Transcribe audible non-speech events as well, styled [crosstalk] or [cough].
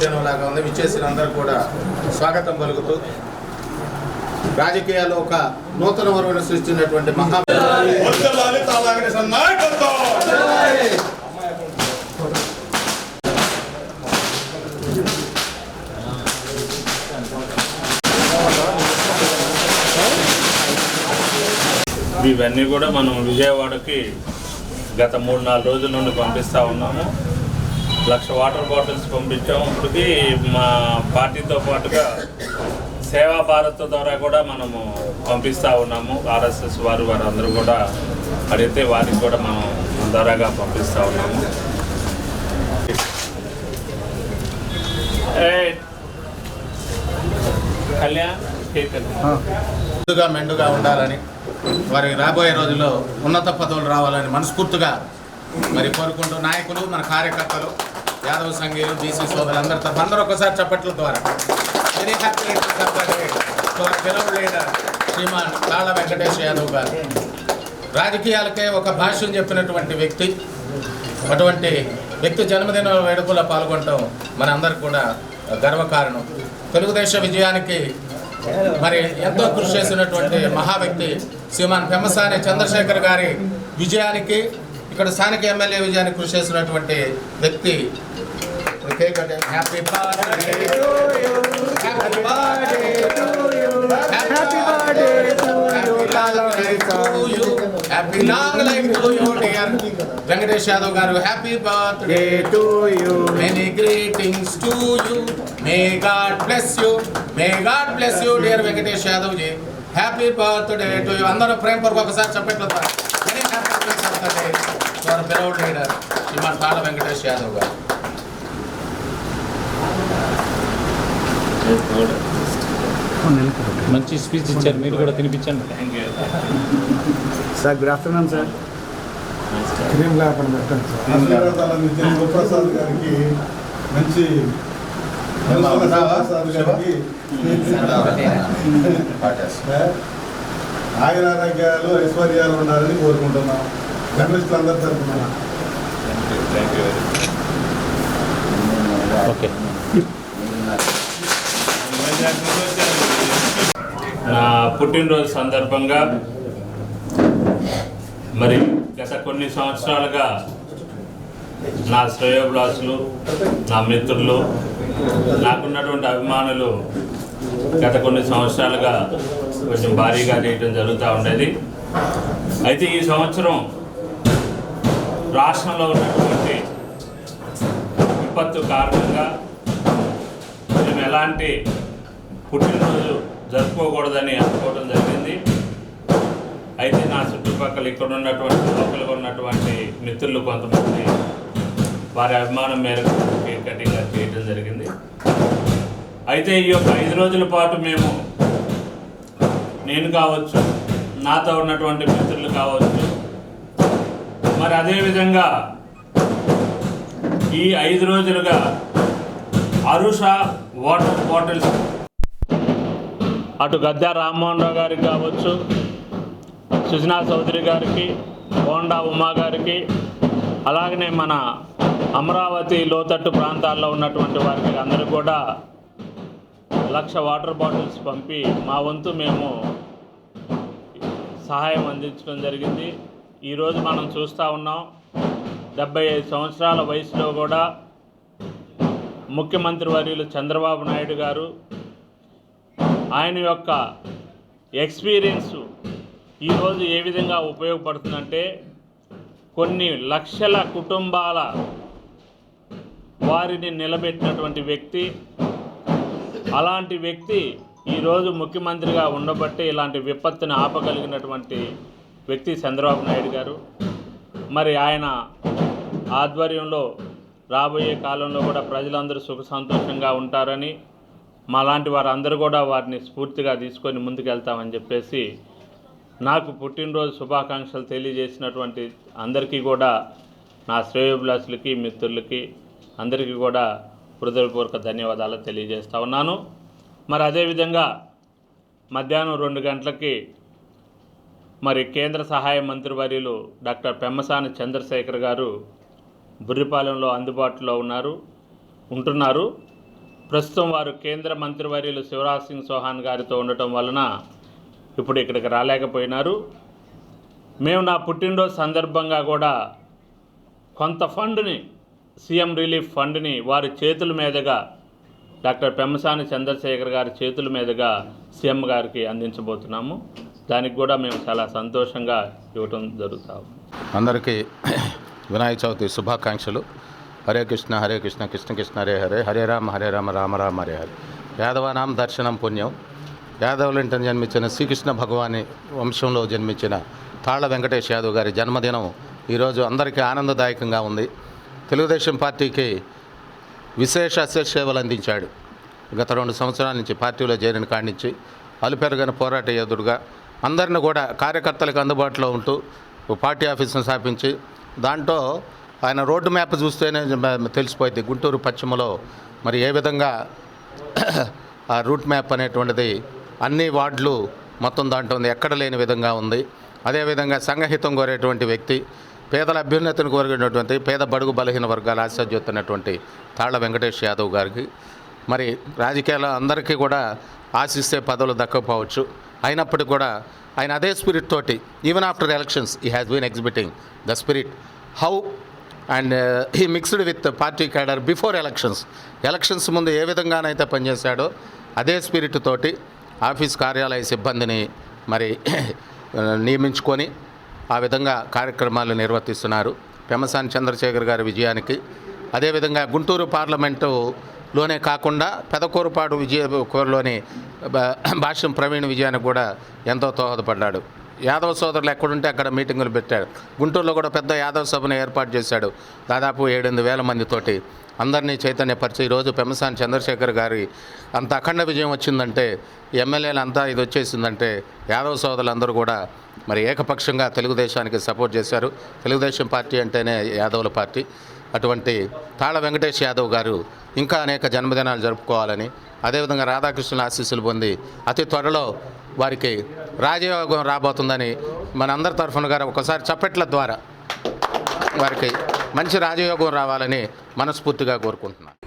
శుభదినం లాగా ఉంది. విచ్చేసిన అందరూ కూడా స్వాగతం పలుకుతూ రాజకీయాల్లో ఒక నూతన వరువును సృష్టించినటువంటి మహా ఇవన్నీ కూడా మనం విజయవాడకి గత మూడు నాలుగు రోజుల నుండి పంపిస్తూ ఉన్నాము. లక్ష వాటర్ బాటిల్స్ పంపించాము ఇప్పటికి మా పార్టీతో పాటుగా సేవా భారత్ ద్వారా కూడా మనము పంపిస్తూ ఉన్నాము. ఆర్ఎస్ఎస్ వారు వారందరూ కూడా అడిగితే వారికి కూడా మనం త్వరగా పంపిస్తూ ఉన్నాము. కళ్యాణ్. ముందుగా మెండుగా ఉండాలని వారి రాబోయే రోజుల్లో ఉన్నత పదవులు రావాలని మనస్ఫూర్తిగా మరి కోరుకుంటూ నాయకులు మన కార్యకర్తలు యాదవ సంఘీయులు బీసీ సోదరులందరి తరఫు అందరూ ఒకసారి చప్పట్ల ద్వారా. శ్రీమాన్ కాళ్ళ వెంకటేష్ యాదవ్ గారు. రాజకీయాలకే ఒక భాష్యం చెప్పినటువంటి వ్యక్తి. అటువంటి వ్యక్తి జన్మదిన వేడుకల్లో పాల్గొనటం మనందరికి కూడా గర్వకారణం. తెలుగుదేశ విజయానికి మరి ఎంతో కృషి చేసినటువంటి మహా వ్యక్తి శ్రీమాన్ పెమ్మసాని చంద్రశేఖర్ గారి విజయానికి ఇక్కడ స్థానిక ఎమ్మెల్యే విజయానికి కృషి చేసినటువంటి వ్యక్తి happy happy happy long life to you dear Venkatesh Yadav గారు happy birthday to you many greetings to you may God bless you may God bless you dear Venkatesh Yadav ji happy birthday to you అందరూ ప్రేమ కొరకు ఒకసారి చెప్పట్లు many happy birthday for beloved leader Shriman Kalla Venkatesh Yadav గారు. మంచి speech ఇచ్చారు. మీరు కూడా తినిపించండి. Sir good afternoon sir. Cream లేకుండా పెట్టండి సార్. గురుప్రసాద్ గారికి మంచి ఆయుర ఆరోగ్యాలు ఐశ్వర్యాలు ఉండాలని కోరుకుంటున్నాం. జర్నలిస్టులు అందరి తరఫున ఓకే. నా పుట్టినరోజు సందర్భంగా మరి గత కొన్ని సంవత్సరాలుగా నా శ్రేయోభిలాసులు నా మిత్రులు నాకున్నటువంటి అభిమానులు గత కొన్ని సంవత్సరాలుగా కొంచెం భారీగా చేయడం జరుగుతూ ఉండేది. అయితే ఈ సంవత్సరం రాష్ట్రంలో ఉన్నటువంటి విపత్తు కారణంగా మేము ఎలాంటి పుట్టినరోజు జరుపుకోకూడదని అనుకోవడం జరిగింది. అయితే నా చుట్టుపక్కల ఇక్కడ ఉన్నటువంటి లోకల్గా ఉన్నటువంటి మిత్రులు కొంతమంది వారి అభిమానం మేరకు కేక్ కటింగ్ చేయడం జరిగింది. అయితే ఈ యొక్క ఐదు రోజుల పాటు మేము నేను కావచ్చు నాతో ఉన్నటువంటి మిత్రులు కావచ్చు మరి అదేవిధంగా ఈ ఐదు రోజులుగా అరుష వాటర్ బాటిల్స్ అటు గద్దె రామ్మోహన్ రావు గారికి కావచ్చు సుజనా చౌదరి గారికి హోండా ఉమా గారికి అలాగనే మన అమరావతి లోతట్టు ప్రాంతాల్లో ఉన్నటువంటి వారికి అందరూ కూడా లక్ష వాటర్ బాటిల్స్ పంపి మా వంతు మేము సహాయం అందించడం జరిగింది. ఈరోజు మనం చూస్తూ ఉన్నాం డెబ్బై ఐదు సంవత్సరాల వయసులో కూడా ముఖ్యమంత్రి వర్యులు చంద్రబాబు నాయుడు గారు ఆయన యొక్క ఎక్స్పీరియన్స్ ఈరోజు ఏ విధంగా ఉపయోగపడుతుందంటే కొన్ని లక్షల కుటుంబాల వారిని నిలబెట్టినటువంటి వ్యక్తి అలాంటి వ్యక్తి ఈరోజు ముఖ్యమంత్రిగా ఉండబట్టి ఇలాంటి విపత్తుని ఆపగలిగినటువంటి వ్యక్తి చంద్రబాబు నాయుడు గారు. మరి ఆయన ఆధ్వర్యంలో రాబోయే కాలంలో కూడా ప్రజలందరూ సుఖ సంతోషంగా ఉంటారని మాలాంటి వారందరూ కూడా వారిని స్ఫూర్తిగా తీసుకొని ముందుకెళ్తామని చెప్పేసి నాకు పుట్టినరోజు శుభాకాంక్షలు తెలియజేసినటువంటి అందరికీ కూడా నా శ్రేయోభిలాసులకి మిత్రులకి అందరికీ కూడా హృదయపూర్వక ధన్యవాదాలు తెలియజేస్తా ఉన్నాను. మరి అదేవిధంగా మధ్యాహ్నం రెండు గంటలకి మరి కేంద్ర సహాయ మంత్రివర్యులు డాక్టర్ పెమ్మసాని చంద్రశేఖర్ గారు బుర్రిపాలెంలో అందుబాటులో ఉన్నారు ఉంటున్నారు. ప్రస్తుతం వారు కేంద్ర మంత్రివర్యులు శివరాజ్ సింగ్ చౌహాన్ గారితో ఉండటం వలన ఇప్పుడు ఇక్కడికి రాలేకపోయినారు. మేము నా పుట్టినరోజు సందర్భంగా కూడా కొంత ఫండ్ని సీఎం రిలీఫ్ ఫండ్ని వారి చేతుల మీదుగా డాక్టర్ పెమ్మసాని చంద్రశేఖర్ గారి చేతుల మీదుగా సీఎం గారికి అందించబోతున్నాము. దానికి కూడా మేము చాలా సంతోషంగా ఇవ్వటం జరుగుతాం అందరికీ వినాయక చవితి శుభాకాంక్షలు. హరే కృష్ణ హరే కృష్ణ కృష్ణ కృష్ణ హరే హరే హరే రామ హరే రామ రామ రామ హరే హరే. యాదవనాం దర్శనం పుణ్యం. యాదవులింట జన్మించిన శ్రీకృష్ణ భగవాని వంశంలో జన్మించిన తాళ వెంకటేష్ యాదవ్ గారి జన్మదినం ఈరోజు అందరికీ ఆనందదాయకంగా ఉంది. తెలుగుదేశం పార్టీకి విశేష సేవలు అందించాడు. గత రెండు సంవత్సరాల నుంచి పార్టీలో చేరిన కాడి నుంచి అలుపెరగని పోరాట యోధుడుగా అందరిని కూడా కార్యకర్తలకు అందుబాటులో ఉంటూ పార్టీ ఆఫీస్ను స్థాపించి దాంట్లో ఆయన రోడ్డు మ్యాప్ చూస్తేనే తెలిసిపోయింది గుంటూరు పశ్చిమలో మరి ఏ విధంగా ఆ రూట్ మ్యాప్ అనేటువంటిది అన్ని వార్డులు మొత్తం దాంట్లో ఉంది. ఎక్కడ లేని విధంగా ఉంది. అదేవిధంగా సంఘహితం కోరేటువంటి వ్యక్తి పేదల అభ్యున్నతిని కోరినటువంటి పేద బడుగు బలహీన వర్గాల ఆశాజ్యోతున్నటువంటి తాళ్ళ వెంకటేష్ యాదవ్ గారికి మరి రాజకీయాల అందరికీ కూడా ఆశిస్తే పదవులు దక్కకపోవచ్చు. అయినప్పటికీ కూడా ఆయన అదే స్పిరిట్ తోటి even after elections he has been exhibiting the spirit how and he mixed with party cadre before elections elections ముందు ఏ విధంగానైతే పనిచేశాడో అదే స్పిరిట్ తోటి ఆఫీస్ కార్యాలయ సిబ్బందిని మరి [clears throat] నియమించుకొని ఆ విధంగా కార్యక్రమాలు నిర్వర్తిస్తున్నారు. పెమసాని చంద్రశేఖర్ గారి విజయానికి. అదేవిధంగా గుంటూరు పార్లమెంటు లోనే కాకుండా పెదకూరుపాడు విజయ కూరలోని బా- భాష్యం ప్రవీణ్ విజయానికి కూడా ఎంతో దోహదపడ్డాడు. యాదవ సోదరులు ఎక్కడుంటే అక్కడ మీటింగులు పెట్టాడు. గుంటూరులో కూడా పెద్ద యాదవ సభను ఏర్పాటు చేశాడు. దాదాపు ఏడెనిమిది వేల మందితోటి అందరినీ చైతన్యపరిచి ఈరోజు పెమ్మసాని చంద్రశేఖర్ గారి అంత అఖండ విజయం వచ్చిందంటే ఎమ్మెల్యేలు అంతా ఇది వచ్చేసిందంటే యాదవ సోదరులందరూ కూడా మరి ఏకపక్షంగా తెలుగుదేశానికి సపోర్ట్ చేశారు. తెలుగుదేశం పార్టీ అంటేనే యాదవుల పార్టీ. అటువంటి తాళ వెంకటేష్ యాదవ్ గారు ఇంకా అనేక జన్మదినాలు జరుపుకోవాలని అదేవిధంగా రాధాకృష్ణుల ఆశీస్సులు పొంది అతి త్వరలో వారికి రాజయోగం రాబోతుందని మనందరి తరఫున గారు ఒకసారి చప్పట్ల ద్వారా వారికి మంచి రాజయోగం రావాలని మనస్ఫూర్తిగా కోరుకుంటున్నాను.